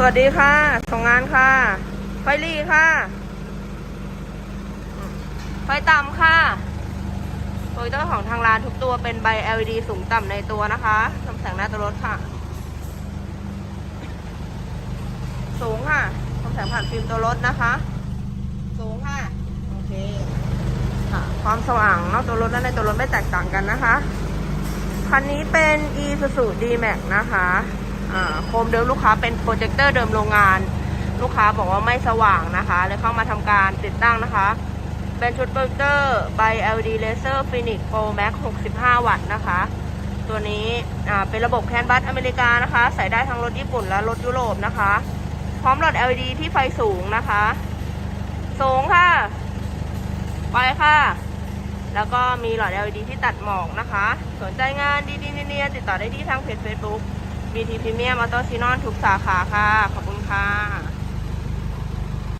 สวัสดีค่ะ ส่งงานค่ะ ไฟรีค่ะ ไฟต่ำค่ะโปรเจคเตอร์ของทางร้านทุกตัวเป็นใบ LED สูงต่ำในตัวนะคะทำแสงหน้าตัวรถค่ะ สูงค่ะทำแสงผ่านฟิล์มตัวรถนะคะ สูงค่ะ โอเค ค่ะ ความสว่างนอกตัวรถและในตัวรถไม่แตกต่างกันนะคะ คันนี้เป็น Isuzu D-Max นะคะ โคมเดิมลูกค้าเป็นโปรเจคเตอร์เดิมโรงงาน ลูกค้าบอกว่าไม่สว่างนะคะเลยเข้ามาทำการติดตั้งนะคะเป็นชุดโปรเจคเตอร์ใบ LED Laser Phoenix Pro Max 65 วัตต์นะคะ ตัวนี้เป็นระบบแคนบัสอเมริกานะคะ ใส่ได้ทั้งรถญี่ปุ่นและรถยุโรปนะคะ พร้อมหลอด LED ที่ไฟสูงนะคะ สูงค่ะ ไปค่ะ แล้วก็มีหลอด LED ที่ตัดหมอกนะคะ สนใจงานดีๆเนียๆติดต่อได้ที่ทางเพจ Facebook BT Premium Auto s i n o n ทุกสาขาค่ะ ขอบคุณค่ะ